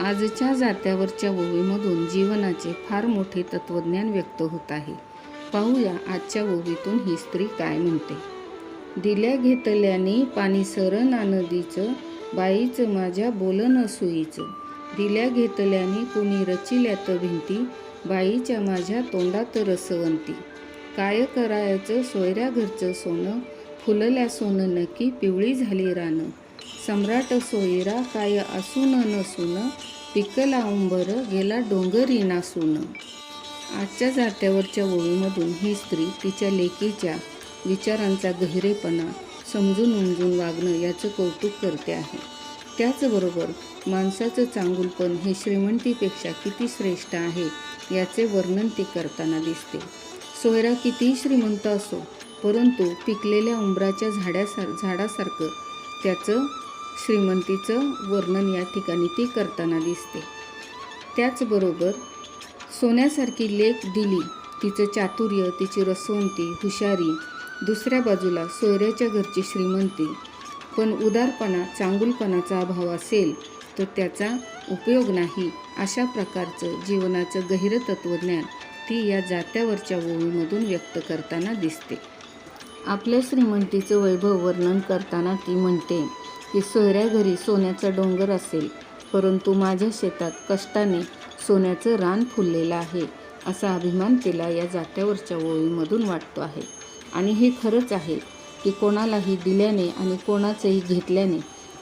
आजच्या जात्यावरच्या ओवीमधून जीवनाचे फार मोठे तत्वज्ञान व्यक्त होत आहे. पाहूया आजच्या ओवीतून ही स्त्री काय म्हणते. दिल्या घेतल्याने पाणी सरण नदीचं बाईचं माझ्या बोलन सुईचं. दिल्या घेतल्याने कुणी रचिल्यात भिंती बाईच्या माझ्या तोंडात रसवंती. काय करायचं सोयऱ्या घरचं सोनं फुलल्या सोनं नक्की पिवळी झाली रानं. सम्राट सोयरा काय असून नसून पिकला उंबर गेला डोंगरी नासून. आजच्या जात्यावरच्या ओळीमधून ही स्त्री तिच्या लेकीच्या विचारांचा गहिरेपणा समजून उमजून वागणं याचं कौतुक करते आहे. त्याचबरोबर माणसाचं चांगुलपण हे श्रीमंतीपेक्षा किती श्रेष्ठ आहे याचे वर्णन ती करताना दिसते. सोयरा कितीही श्रीमंत असो परंतु पिकलेल्या उंबराच्या झाड्यासार झाडासारखं त्याचं श्रीमंतीचं वर्णन या ठिकाणी ती करताना दिसते. त्याचबरोबर सोन्यासारखी लेख दिली तिचं चातुर्य तिची रसवंती हुशारी दुसऱ्या बाजूला सोयऱ्याच्या घरची श्रीमंती. पण उदारपणा चांगुलपणाचा अभाव असेल तर त्याचा उपयोग नाही अशा प्रकारचं जीवनाचं गहिरं तत्त्वज्ञान ती या जात्यावरच्या ओळीमधून व्यक्त करताना दिसते. आपल्या श्रीमंतीचं वैभव वर्णन करताना ती म्हणते की सोयऱ्या घरी सोन्याचा डोंगर असेल परंतु माझ्या शेतात कष्टाने सोन्याचं रान फुललेलं आहे असा अभिमान तिला या जात्यावरच्या ओळीमधून वाटतो आहे. आणि हे खरंच आहे की कोणालाही दिल्याने आणि कोणाचंही घेतल्याने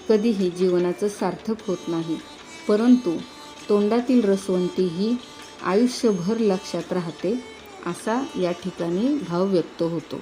कधीही जीवनाचं सार्थक होत नाही परंतु तोंडातील रसवंती ही आयुष्यभर लक्षात राहते असा या ठिकाणी भाव व्यक्त होतो.